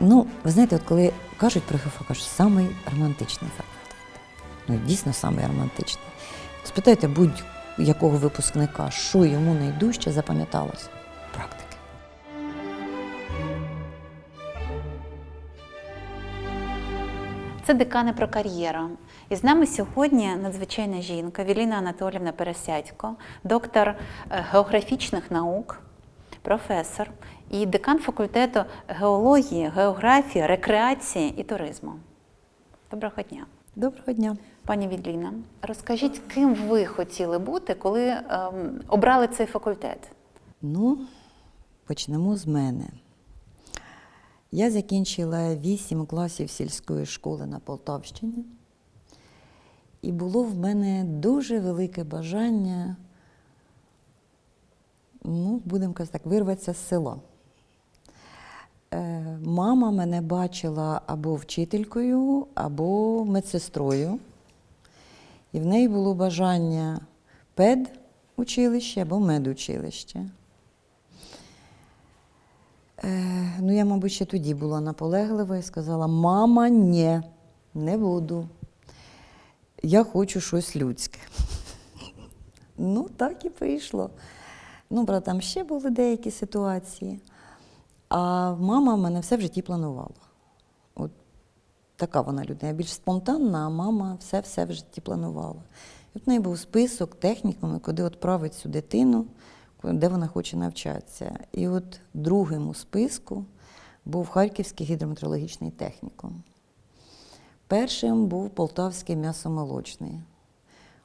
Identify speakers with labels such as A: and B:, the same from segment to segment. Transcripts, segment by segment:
A: Ну, ви знаєте, от коли кажуть про кажуть, самий романтичний факультет. Ну, дійсно, самий романтичний. Спитайте будь-якого випускника, що йому найдужче запам'яталось? Практики.
B: Це декани про кар'єру. І з нами сьогодні надзвичайна жінка Віліна Анатолівна Пересядько, доктор е, географічних наук, професор і декан факультету геології, географії, рекреації і туризму. Доброго дня.
A: Доброго дня.
B: Пані Відліна, розкажіть, ким ви хотіли бути, коли ем, обрали цей факультет?
A: Ну, почнемо з мене. Я закінчила 8 класів сільської школи на Полтавщині. І було в мене дуже велике бажання, ну, будемо казати так, вирватися з села. Е, Мама мене бачила або вчителькою, або медсестрою. І в неї було бажання педучилище або медучилище. Е, ну, я, мабуть, ще тоді була наполеглива і сказала: мама, ні, не буду. Я хочу щось людське. ну, так і вийшло. Ну, правда, там ще були деякі ситуації. А мама в мене все в житті планувала. От така вона людина. Більш спонтанна, а мама все-все в житті планувала. І от в неї був список технікумів, куди відправить цю дитину, де вона хоче навчатися. І от другим у списку був Харківський гідрометеорологічний технікум. Першим був Полтавський м'ясомолочний,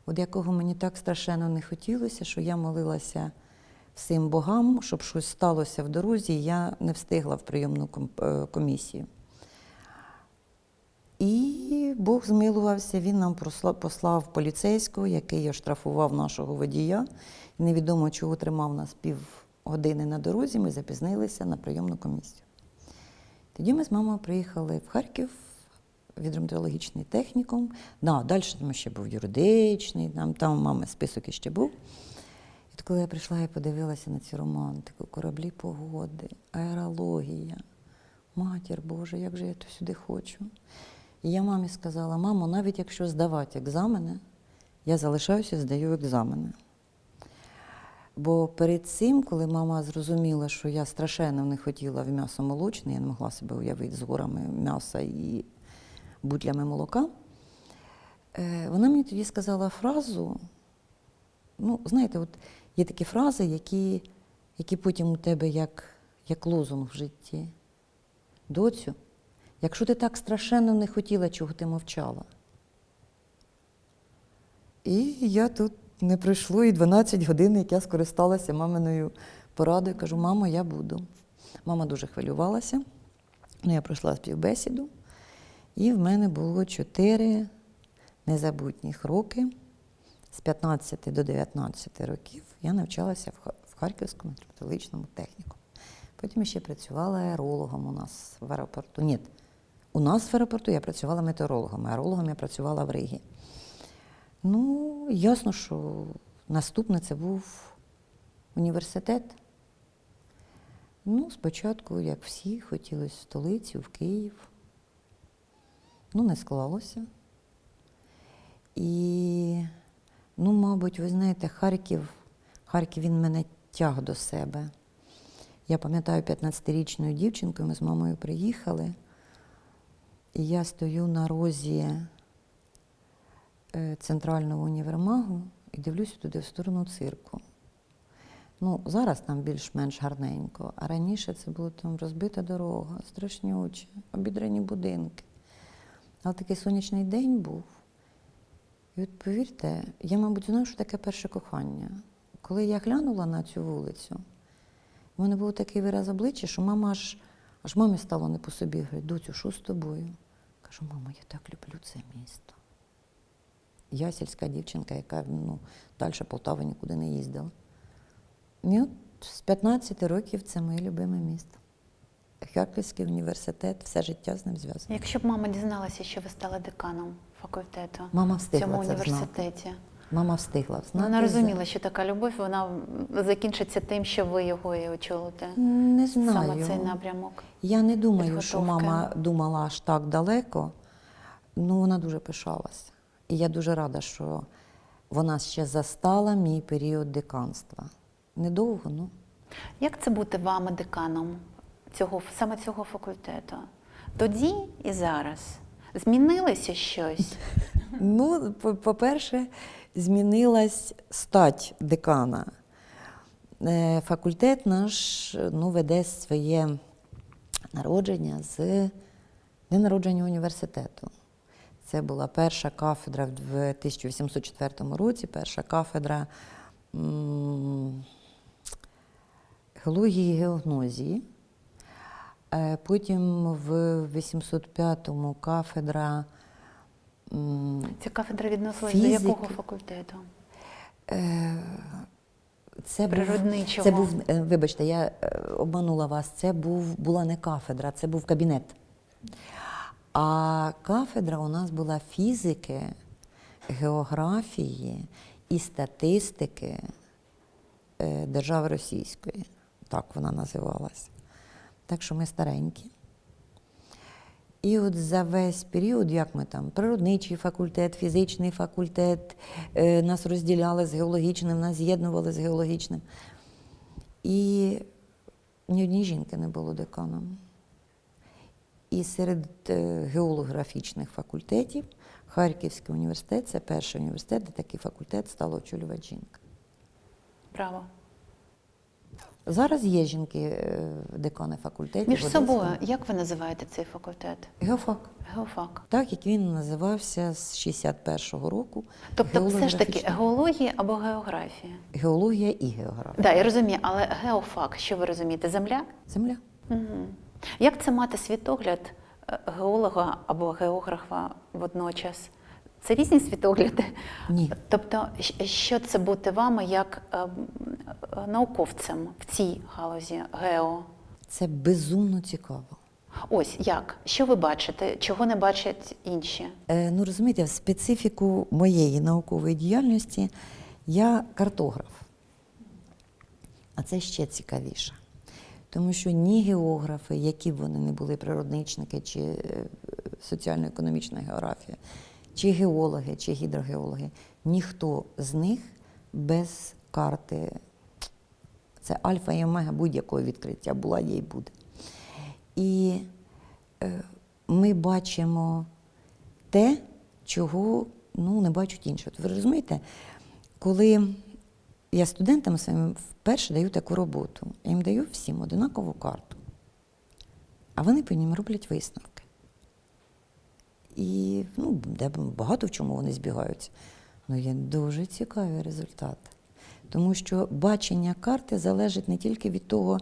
A: от якого мені так страшенно не хотілося, що я молилася всім богам, щоб щось сталося в дорозі, я не встигла в прийомну е, комісію. І Бог змилувався, він нам послав поліцейського, який оштрафував нашого водія. Невідомо, чого тримав нас півгодини на дорозі, ми запізнилися на прийомну комісію. Тоді ми з мамою приїхали в Харків, в технікум. Да, далі там ще був юридичний, там, там у мами список іще був. І от коли я прийшла і подивилася на цю романтику, кораблі погоди, аерологія, матір Боже, як же я то сюди хочу. І я мамі сказала: мамо, навіть якщо здавати екзамени, я залишаюся, здаю екзамени. Бо перед цим, коли мама зрозуміла, що я страшенно не хотіла в м'ясо молочне, я не могла себе уявити з горами м'яса і бутлями молока, е, вона мені тоді сказала фразу. Ну, знаєте, от є такі фрази, які, які потім у тебе як, як лозунг в житті. Доцю, якщо ти так страшенно не хотіла, чого ти мовчала. І я тут не пройшло і 12 годин, як я скористалася маминою порадою. Кажу, мамо, я буду. Мама дуже хвилювалася. Ну, я пройшла співбесіду, і в мене було 4 незабутніх роки. З 15 до 19 років я навчалася в Харківському метеорологічному техніку. Потім ще працювала аерологом у нас в аеропорту. Ні, у нас в аеропорту я працювала метеорологом, аерологом я працювала в Ригі. Ну, ясно, що наступне це був університет. Ну, спочатку, як всі, хотілося в столицю, в Київ. Ну, не склалося. І, ну, мабуть, ви знаєте, Харків, Харків він мене тяг до себе. Я пам'ятаю 15-річною дівчинкою, ми з мамою приїхали, і я стою на розі е, центрального універмагу і дивлюся туди в сторону цирку. Ну, зараз там більш-менш гарненько, а раніше це була там розбита дорога, страшні очі, обідрані будинки. Але такий сонячний день був. І от повірте, я, мабуть, знаю, що таке перше кохання. Коли я глянула на цю вулицю, в мене був такий вираз обличчя, що мама аж, аж мамі стало не по собі. Говорить, доцю, що з тобою? Кажу, мамо, я так люблю це місто. Я сільська дівчинка, яка ну, далі Полтави нікуди не їздила. І от з 15 років це моє любиме місто. Харківський університет, все життя з ним зв'язано.
B: Якщо б мама дізналася, що ви стали деканом факультету
A: Мама
B: в цьому
A: це знати. Мама встигла знати.
B: Вона розуміла, що така любов вона закінчиться тим, що ви його і очолите.
A: Не знаю.
B: Саме цей напрямок.
A: Я не думаю, що мама думала аж так далеко. Ну, вона дуже пишалася. І я дуже рада, що вона ще застала мій період деканства. Недовго, ну.
B: Як це бути вами деканом цього саме цього факультету? Тоді і зараз змінилося щось?
A: Ну, по- по-перше, змінилась стать декана. Е, Факультет наш ну, веде своє народження з дня народження університету. Це була перша кафедра в 1804 році, перша кафедра геології і геогнозії. Е, Потім в 805-му кафедра
B: Ця кафедра відносилась до якого факультету?
A: Це
B: Природничого.
A: Був, це був, е, вибачте, я е, обманула вас. Це був, була не кафедра, це був кабінет. А кафедра у нас була фізики, географії і статистики е, держави Російської. Так вона називалась. Так що ми старенькі. І от за весь період, як ми там, природничий факультет, фізичний факультет, е, нас розділяли з геологічним, нас з'єднували з геологічним. І ні однієї жінки не було деканом. І серед е, геолографічних факультетів Харківський університет це перший університет, де такий факультет стала очолювати жінка.
B: Право.
A: Зараз є жінки е, декани факультетів.
B: Між собою, як ви називаєте цей факультет?
A: Геофак.
B: Геофак.
A: Так як він називався з 61-го року.
B: Тобто, все ж таки геологія або географія?
A: геологія і географія.
B: Так, я розумію, але геофак, що ви розумієте? Земля?
A: Земля.
B: Угу. Як це мати світогляд е, геолога або географа водночас? Це різні світогляди?
A: Ні.
B: Тобто, що це бути вами як е, е, науковцем в цій галузі гео?
A: Це безумно цікаво.
B: Ось як? Що ви бачите, чого не бачать інші?
A: Е, ну розумієте, в специфіку моєї наукової діяльності я картограф. А це ще цікавіше. Тому що ні географи, які б вони не були природничники чи е, соціально-економічна географія, чи геологи, чи гідрогеологи, ніхто з них без карти. Це альфа і омега будь-якого відкриття була, є і буде. І е, ми бачимо те, чого ну, не бачать інші. Ви розумієте, коли я студентам своїм вперше даю таку роботу, я їм даю всім одинакову карту, а вони по ним роблять висновки. І ну, багато в чому вони збігаються. Ну, є дуже цікаві результати. Тому що бачення карти залежить не тільки від того,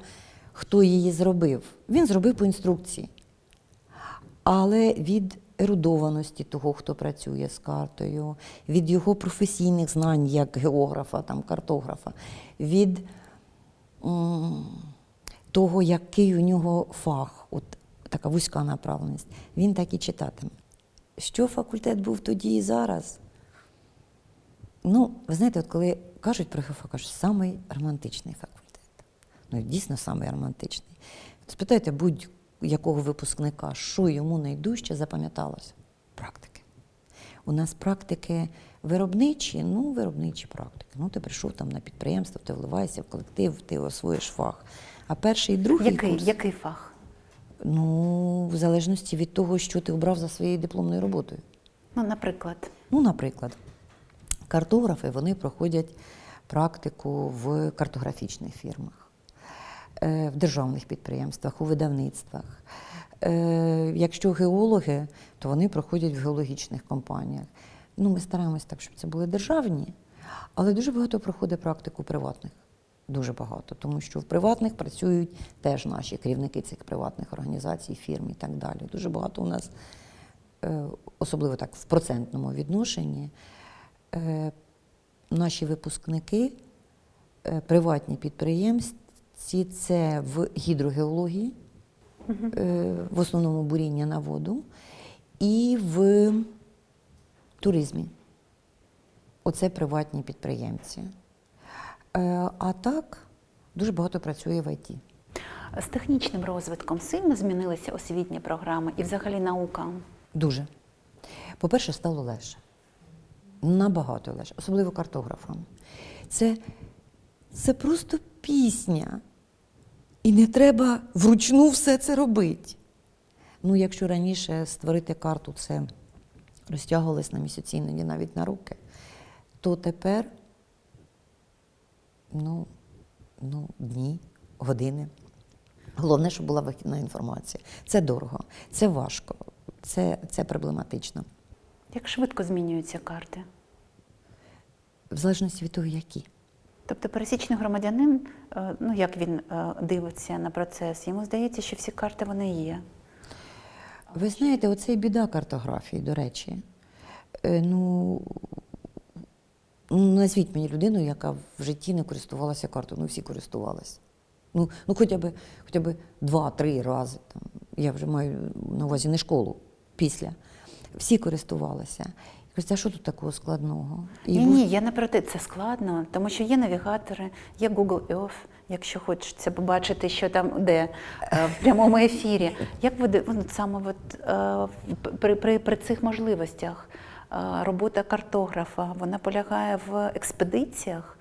A: хто її зробив. Він зробив по інструкції, але від ерудованості того, хто працює з картою, від його професійних знань як географа, там, картографа, від м, того, який у нього фах, от така вузька направленість, він так і читатиме. Що факультет був тоді і зараз? Ну, ви знаєте, от коли кажуть про геофак, кажуть, самий романтичний факультет. Ну, дійсно, самий романтичний. Спитайте будь-якого випускника, що йому найдужче запам'яталося? Практики. У нас практики виробничі, ну, виробничі практики. Ну, ти прийшов там на підприємство, ти вливаєшся в колектив, ти освоїш фах. А перший і другий
B: Який,
A: курс,
B: який фах?
A: Ну, в залежності від того, що ти обрав за своєю дипломною роботою.
B: Ну, наприклад.
A: Ну, наприклад, картографи вони проходять практику в картографічних фірмах, е, в державних підприємствах, у видавництвах. Е, Якщо геологи, то вони проходять в геологічних компаніях. Ну, ми стараємось так, щоб це були державні, але дуже багато проходить практику приватних. Дуже багато, тому що в приватних працюють теж наші керівники цих приватних організацій, фірм і так далі. Дуже багато у нас е, особливо так в процентному відношенні, е, наші випускники, е, приватні підприємці, це в гідрогеології, в основному буріння на воду, і в туризмі. оце приватні підприємці. Е, А так дуже багато працює в ІТ.
B: З технічним розвитком сильно змінилися освітні програми і взагалі наука.
A: Дуже. По-перше, стало легше. Набагато легше, особливо картографам. Це, це просто пісня. І не треба вручну все це робити. Ну, якщо раніше створити карту, це розтягувалось на місяці, іноді навіть на руки, то тепер ну, ну, дні, години. Головне, щоб була вихідна інформація. Це дорого, це важко, це, це проблематично.
B: Як швидко змінюються карти?
A: В залежності від того, які.
B: Тобто пересічний громадянин, е, ну як він е, дивиться на процес, йому здається, що всі карти вони є.
A: Ви знаєте, оце і біда картографії, до речі. Е, ну, ну, назвіть мені людину, яка в житті не користувалася картою. Ну, всі користувалися. Ну, ну хоча б, хоча б два-три рази. Там. Я вже маю на увазі не школу, після. Всі користувалися. Я а що тут такого складного? І
B: Ні,
A: був-
B: ні, я не проти, це складно, тому що є навігатори, є Google Earth, якщо хочеться побачити, що там де е, в прямому ефірі. Як ви ну, саме от, е, при, при, при цих можливостях робота картографа вона полягає в експедиціях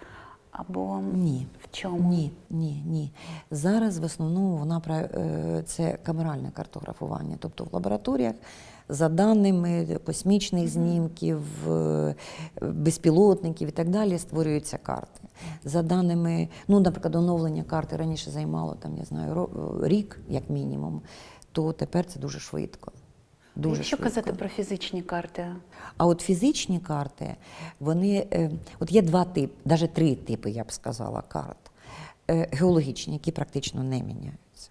B: або
A: Ні.
B: в чому?
A: Ні, ні, ні. Зараз в основному вона е, це камеральне картографування, тобто в лабораторіях за даними космічних знімків, е, безпілотників і так далі створюються карти. За даними, ну, наприклад, оновлення карти раніше займало там, я знаю, рік, як мінімум, то тепер це дуже швидко. Дуже
B: Якщо
A: швидко.
B: казати про фізичні карти,
A: А от фізичні карти, вони е, от є два типи, навіть три типи, я б сказала, карт. Е, Геологічні, які практично не міняються.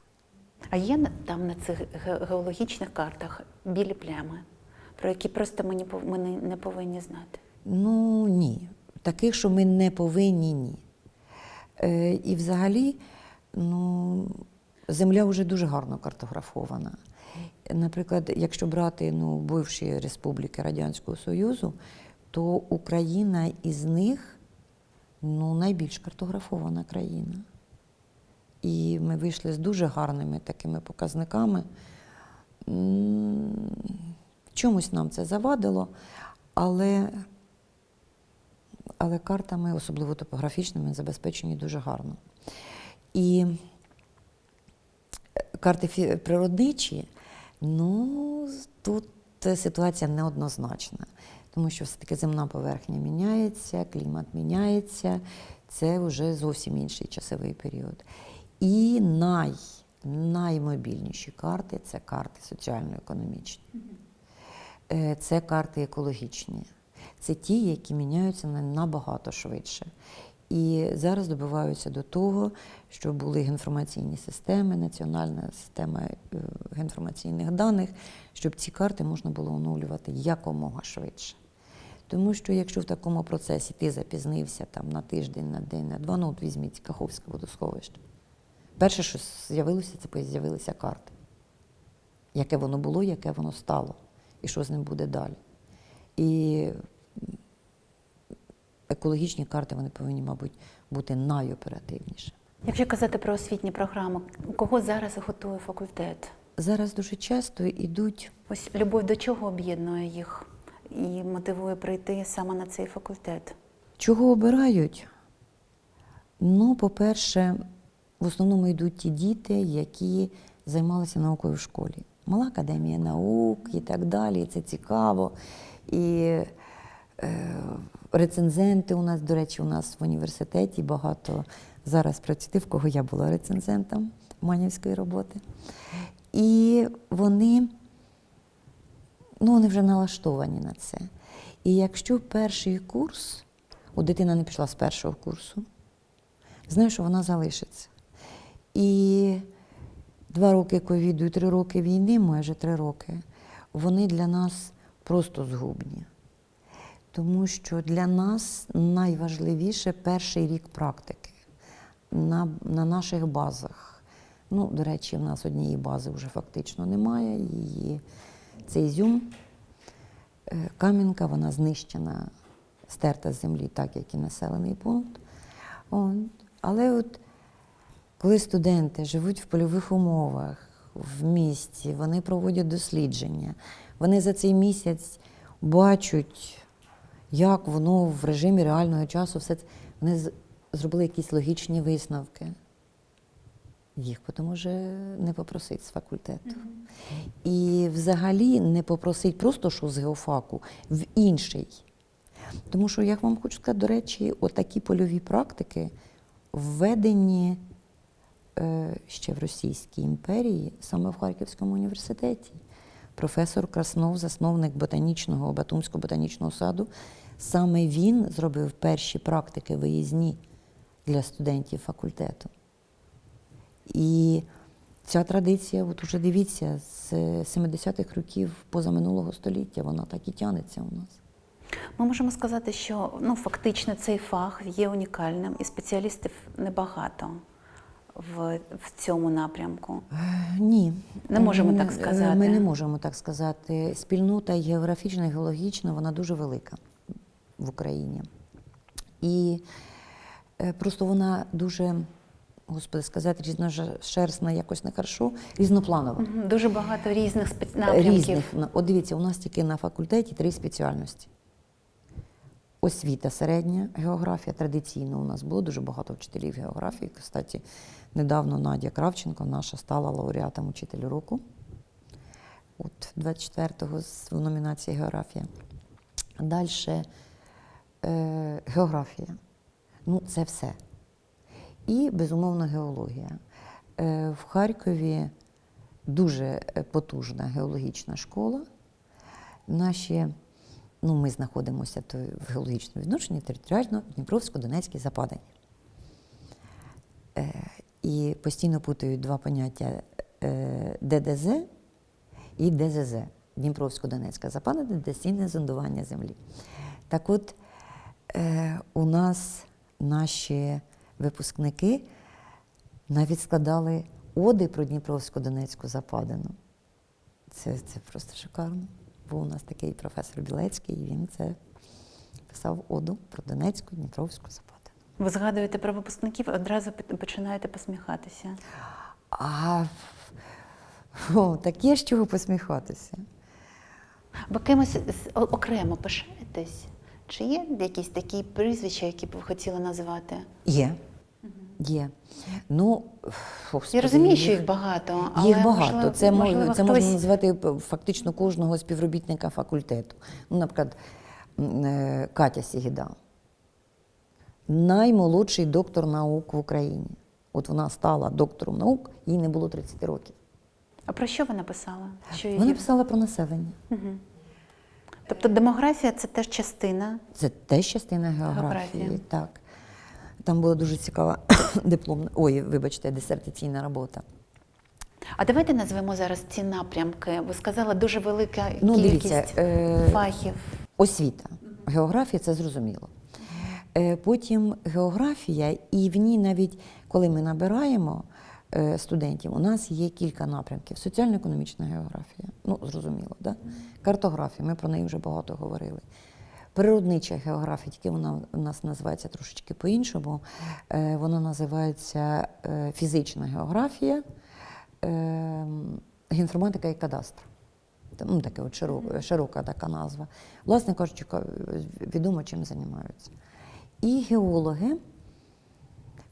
B: а є там на цих геологічних картах білі плями, про які просто ми не пов- не- не повинні знати.
A: Ну ні. Таких, що ми не повинні, ні. Е, і взагалі, ну, земля вже дуже гарно картографована. Наприклад, якщо брати ну, бивші республіки Радянського Союзу, то Україна із них ну, найбільш картографована країна. І ми вийшли з дуже гарними такими показниками. Чомусь нам це завадило, але, але картами, особливо топографічними, забезпечені дуже гарно. І е, карти природничі, ну, тут е, ситуація неоднозначна, тому що все-таки земна поверхня міняється, клімат міняється, це вже зовсім інший часовий період. І най, наймобільніші карти це карти соціально-економічні. Е, Це карти екологічні. Це ті, які міняються набагато швидше. І зараз добиваються до того, щоб були геоінформаційні системи, національна система е, геоінформаційних даних, щоб ці карти можна було оновлювати якомога швидше. Тому що якщо в такому процесі ти запізнився там, на тиждень, на день, на два, ну от візьміть Каховське водосховище. Перше, що з'явилося, це з'явилися карти. Яке воно було, яке воно стало, і що з ним буде далі. І екологічні карти вони повинні, мабуть, бути найоперативнішими.
B: Якщо казати про освітні програми, кого зараз готує факультет?
A: Зараз дуже часто йдуть
B: Ось любов до чого об'єднує їх і мотивує прийти саме на цей факультет?
A: Чого обирають? Ну, по-перше, в основному йдуть ті діти, які займалися наукою в школі. Мала академія наук і так далі. і Це цікаво. І е, рецензенти у нас, до речі, у нас в університеті багато зараз працює, в кого я була рецензентом манівської роботи. І вони ну, вони вже налаштовані на це. І якщо перший курс, у дитина не пішла з першого курсу, знаю, що вона залишиться. І два роки ковіду і три роки війни, майже три роки, вони для нас просто згубні. Тому що для нас найважливіше перший рік практики на, на наших базах. Ну, до речі, в нас однієї бази вже фактично немає. Її це Ізюм, Е, Кам'янка, вона знищена стерта з землі, так як і населений пункт. От. Але от коли студенти живуть в польових умовах в місті, вони проводять дослідження, вони за цей місяць бачать, як воно в режимі реального часу все це. Вони зробили якісь логічні висновки. Їх потім уже не попросить з факультету. І взагалі не попросить просто що з геофаку в інший. Тому що, як вам хочу сказати, до речі, отакі польові практики введені е, ще в Російській імперії, саме в Харківському університеті. Професор Краснов, засновник ботанічного Батумського ботанічного саду, саме він зробив перші практики виїзні для студентів факультету. І ця традиція, от уже дивіться, з 70-х років позаминулого століття, вона так і тягнеться у нас.
B: Ми можемо сказати, що ну, фактично цей фах є унікальним і спеціалістів небагато в, в цьому напрямку.
A: Ні.
B: Не можемо так сказати.
A: Ми не можемо так сказати. Спільнота географічна і геологічна, вона дуже велика в Україні. І е, просто вона дуже, господи, сказати, різношерстна, якось нехорошо, різнопланова.
B: Дуже багато різних спец... напрямків.
A: Різних. От дивіться, у нас тільки на факультеті три спеціальності. Освіта середня, географія. Традиційно у нас було дуже багато вчителів географії. Кстати, недавно Надя Кравченко, наша стала лауреатом учителю року. От 24-го з- в номінації географія. Далі е, географія. Ну, це все. І, безумовно, геологія. Е, в Харкові дуже потужна геологічна школа. Наші, ну, ми знаходимося то в геологічному відношенні територіально Дніпровсько-Донецькій западані. Е, і постійно путають два поняття е, ДДЗ і ДЗЗ. Дніпровсько-Донецька западина, десінне зондування землі. Так от, е, у нас наші випускники навіть складали оди про Дніпровсько-Донецьку западину. Це, це просто шикарно. Був у нас такий професор Білецький, і він це писав оду про Донецьку, Дніпровську западину.
B: Ви згадуєте про випускників, одразу починаєте посміхатися.
A: А о, так є з чого посміхатися.
B: Ви кимось окремо пишаєтесь? Чи є якісь такі прізвища, які б ви хотіли назвати?
A: Є. Є. Ну, господи,
B: Я розумію, що їх багато, але
A: Їх багато.
B: можливо,
A: це мож-
B: можливо,
A: це
B: хтось...
A: можна назвати фактично кожного співробітника факультету. Ну, наприклад, е, Катя Сігіда. Наймолодший доктор наук в Україні. От вона стала доктором наук, їй не було 30 років.
B: А про що вона писала? Що її...
A: Вона писала про населення.
B: Мгм. Тобто демографія це теж частина.
A: Це теж частина географії.
B: Географія.
A: Так. Там була дуже цікава дипломна, ой, вибачте, дисертаційна робота.
B: А давайте назвемо зараз ці напрямки. Ви сказали, дуже велика
A: Ну,
B: кількість
A: дивіться, е,
B: фахів.
A: Освіта. Географія це зрозуміло. Е, Потім географія, і в ній навіть коли ми набираємо е, студентів, у нас є кілька напрямків. Соціально-економічна географія, ну зрозуміло, да? картографія, ми про неї вже багато говорили. Природнича географія, тільки вона у нас називається трошечки по-іншому. Е, Вона називається е, фізична географія, е, геоінформатика і кадастр. Ну, таке от широка, широка така назва. Власне кажучи, відомо чим займаються. І геологи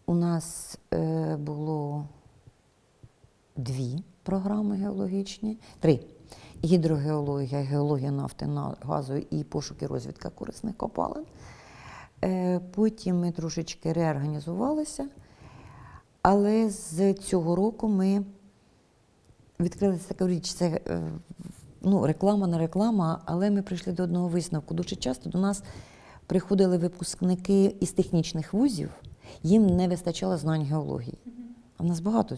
A: у нас було дві програми геологічні, три. Гідрогеологія, геологія нафти, газу і пошук і розвідка корисних копалин. Е, Потім ми трошечки реорганізувалися, але з цього року ми відкрили таку річ, це е, ну, реклама не реклама, але ми прийшли до одного висновку. Дуже часто до нас приходили випускники із технічних вузів, їм не вистачало знань геології. А в нас багато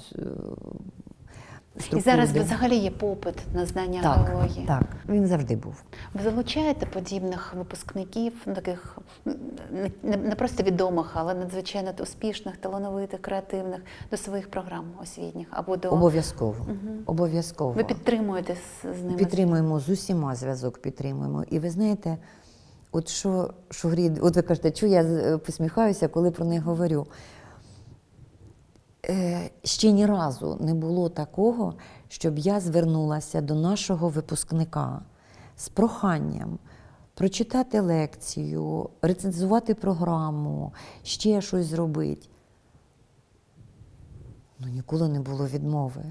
A: е,
B: І зараз взагалі є попит на знання
A: так,
B: геології.
A: так, він завжди був.
B: Ви залучаєте подібних випускників, таких не, просто відомих, але надзвичайно успішних, талановитих, креативних до своїх програм освітніх або до
A: Обов'язково.
B: Мгм.
A: Обов'язково.
B: ви підтримуєте з, ними
A: Підтримуємо з усіма зв'язок, підтримуємо. І ви знаєте, от що, що гріє, от ви кажете, чого я е, посміхаюся, коли про них говорю. Е, ще ні разу не було такого, щоб я звернулася до нашого випускника з проханням прочитати лекцію, рецензувати програму, ще щось зробити. Ну, ніколи не було відмови.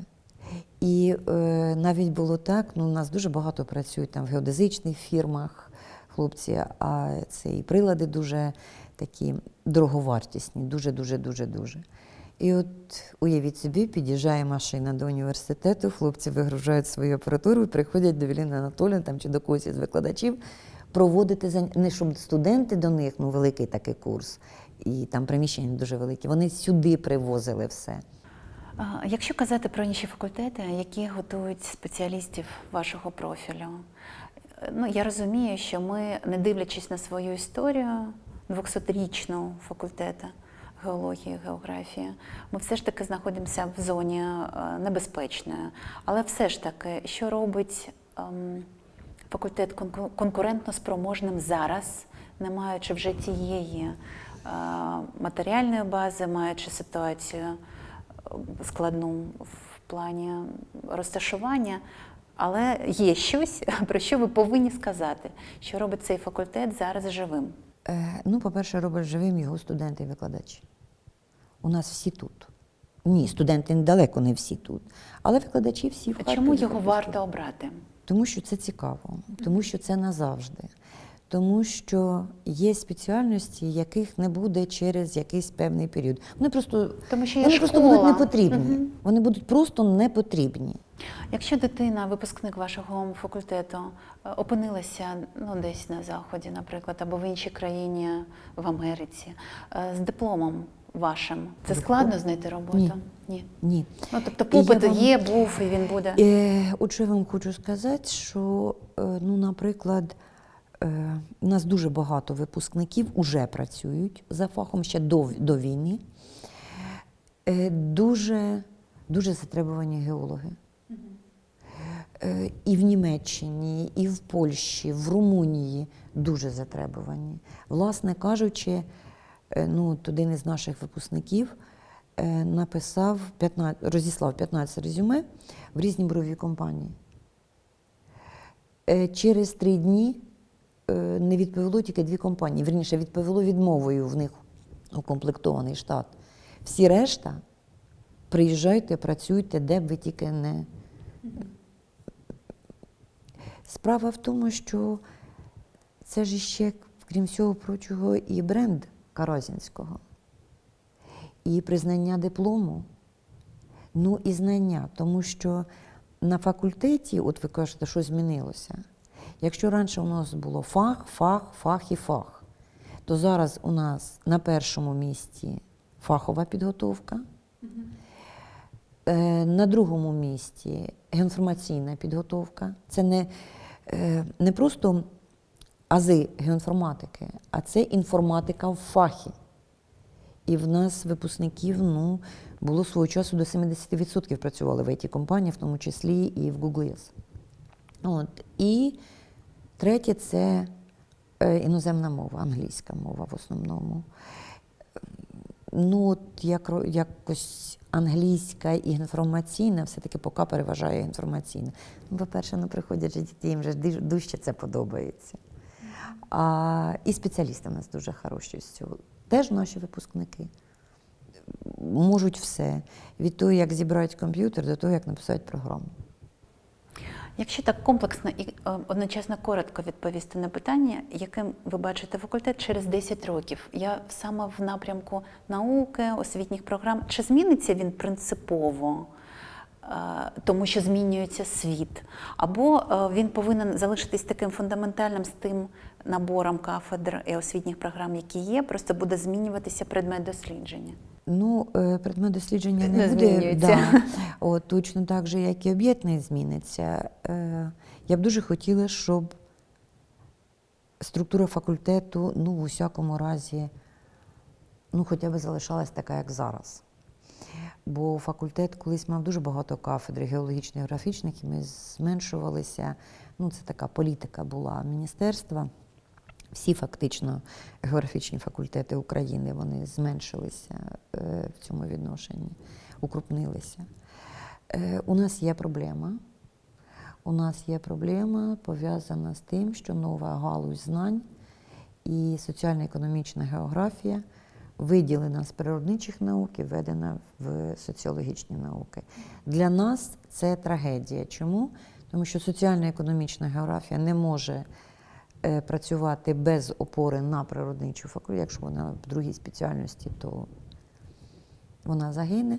A: І е, навіть було так, ну, у нас дуже багато працюють там в геодезичних фірмах хлопці, а це і прилади дуже такі дороговартісні, дуже, дуже, дуже, дуже. І от уявіть собі, під'їжджає машина до університету, хлопці вигружають свою апаратуру приходять до Віліни Анатоліївни там, чи до когось із викладачів проводити зан... не щоб студенти до них, ну великий такий курс, і там приміщення дуже великі. Вони сюди привозили все.
B: Якщо казати про інші факультети, які готують спеціалістів вашого профілю, ну я розумію, що ми, не дивлячись на свою історію 200-річну факультету геології, географії, ми все ж таки знаходимося в зоні е, небезпечної. Але все ж таки, що робить ем, факультет конкурентно спроможним зараз, не маючи вже тієї е, матеріальної бази, маючи ситуацію е, складну в плані розташування. Але є щось, про що ви повинні сказати, що робить цей факультет зараз живим.
A: Е, ну, по-перше, робить живим його студенти і викладачі. У нас всі тут. Ні, студенти далеко не всі тут. Але викладачі всі в
B: А чому його варто обрати?
A: Тому що це цікаво, тому що це назавжди. Тому що є спеціальності, яких не буде через якийсь певний період. Вони просто,
B: Тому що є
A: вони просто будуть не потрібні.
B: Мгм.
A: Вони будуть просто не потрібні.
B: Якщо дитина, випускник вашого факультету, е, опинилася ну, десь на заході, наприклад, або в іншій країні в Америці, е, з дипломом вашим, це складно знайти роботу?
A: Ні.
B: Ні.
A: Ні.
B: Ну тобто попит
A: вам-
B: є, був і він буде.
A: Е, от що я вам хочу сказати, що, е, ну, наприклад, е, у нас дуже багато випускників вже працюють за фахом ще до, до війни. Е, дуже, дуже затребувані геологи. Е, І в Німеччині, і в Польщі, в Румунії дуже затребувані. Власне кажучи, е, ну, один із наших випускників е, написав 15, розіслав 15 резюме в різні брові компанії. Через три дні не відповіло тільки дві компанії. Вірніше, відповіло відмовою в них укомплектований штат. Всі решта приїжджайте, працюйте, де б ви тільки не. Справа в тому, що це ж ще, крім всього прочого, і бренд Каразінського, і признання диплому, ну і знання, тому що на факультеті, от ви кажете, що змінилося. Якщо раніше у нас було фах, фах, фах і фах, то зараз у нас на першому місці фахова підготовка, Е, на другому місці геоінформаційна підготовка. Це не, не просто ази геоінформатики, а це інформатика в фахі. І в нас випускників ну, було свого часу до 70% працювали в it компанії в тому числі і в Google. От. І третє це е, іноземна мова, англійська мова в основному. Ну, от як, якось англійська і інформаційна, все-таки поки переважає інформаційна. Ну, по-перше, ну, приходять же діти, їм вже дужче це подобається. А, і спеціалісти в нас дуже хороші з цього. Теж наші випускники можуть все. Від того, як зібрати комп'ютер, до того, як написати програму.
B: Якщо так комплексно і е, одночасно коротко відповісти на питання, яким ви бачите факультет через 10 років, я саме в напрямку науки, освітніх програм, чи зміниться він принципово? е, Тому що змінюється світ, або е, він повинен залишитись таким фундаментальним з тим набором кафедр і освітніх програм, які є, просто буде змінюватися предмет дослідження.
A: Ну, е, предмет дослідження не,
B: Не
A: буде. Да. От, точно так же, як і об'єкт не зміниться. Е, Я б дуже хотіла, щоб структура факультету, ну, в усякому разі, ну, хоча б залишалась така, як зараз. Бо факультет колись мав дуже багато кафедр геологічних, графічних, і ми зменшувалися. Ну, це така політика була міністерства. Всі фактично географічні факультети України вони зменшилися е, в цьому відношенні, укрупнилися. Е, У нас є проблема. У нас є проблема пов'язана з тим, що нова галузь знань і соціально-економічна географія виділена з природничих наук і введена в соціологічні науки. Для нас це трагедія. Чому? Тому що соціально-економічна географія не може працювати без опори на природничу факультет. Якщо вона в другій спеціальності, то вона загине.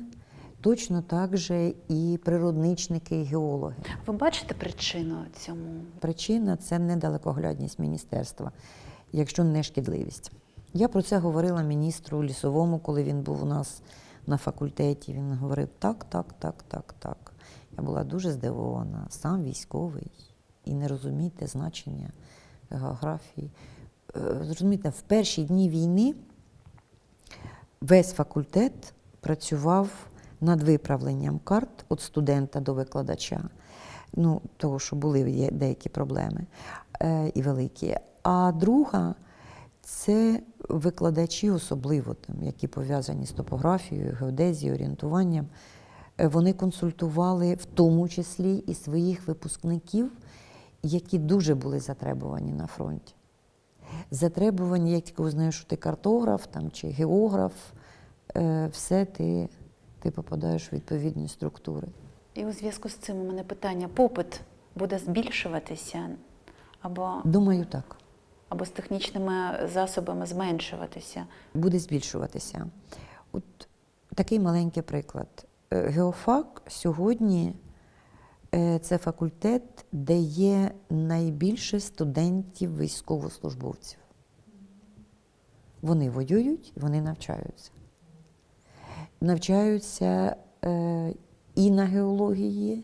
A: Точно так же і природничники, і геологи.
B: Ви бачите причину цьому?
A: Причина це недалекоглядність міністерства, якщо не шкідливість. Я про це говорила міністру лісовому, коли він був у нас на факультеті. Він говорив так, так, так, так, так. Я була дуже здивована, сам військовий, і не розумієте значення географії. Е, Зрозумієте, в перші дні війни весь факультет працював над виправленням карт від студента до викладача. Ну, того, що були деякі проблеми е, і великі. А друга це викладачі, особливо там, які пов'язані з топографією, геодезією, орієнтуванням. Е, Вони консультували в тому числі і своїх випускників, які дуже були затребувані на фронті. Затребувані, як тільки узнаєш, що ти картограф там, чи географ, е, все ти, ти попадаєш в відповідні структури.
B: І у зв'язку з цим у мене питання: попит буде збільшуватися або,
A: Думаю, так.
B: або з технічними засобами зменшуватися?
A: буде збільшуватися. От такий маленький приклад. Е, Геофак сьогодні це факультет, де є найбільше студентів військовослужбовців. Вони воюють, вони навчаються. Навчаються е, і на геології,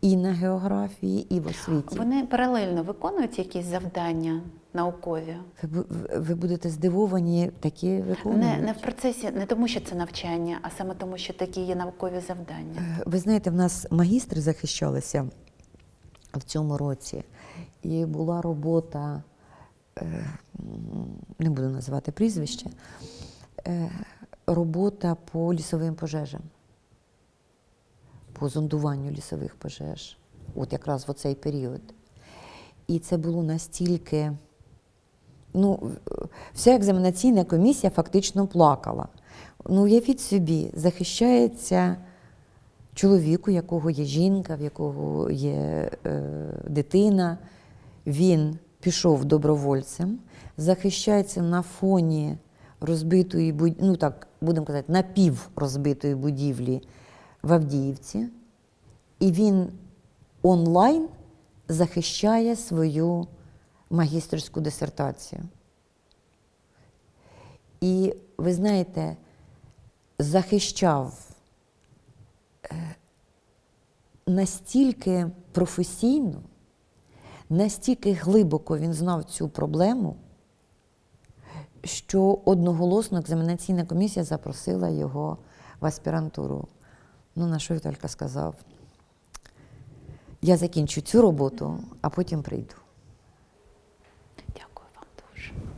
A: і на географії, і в освіті.
B: Вони паралельно виконують якісь завдання наукові?
A: Ви, ви будете здивовані, такі виконують.
B: Не, не в процесі, не тому, що це навчання, а саме тому, що такі є наукові завдання.
A: Е, Ви знаєте, в нас магістри захищалися в цьому році, і була робота, е, не буду називати прізвище, е, робота по лісовим пожежам, по зондуванню лісових пожеж, от якраз в оцей період. І це було настільки. Ну, вся екзаменаційна комісія фактично плакала. Ну, уявіть собі, захищається чоловік, у якого є жінка, в якого є е, дитина. Він пішов добровольцем, захищається на фоні розбитої будь- ну так, будемо казати, напіврозбитої будівлі в Авдіївці, і він онлайн захищає свою магістерську дисертацію. І ви знаєте, захищав е, настільки професійно, настільки глибоко він знав цю проблему, що одноголосно екзаменаційна комісія запросила його в аспірантуру. Ну, на що Віталька сказав? Я закінчу цю роботу, а потім прийду. much.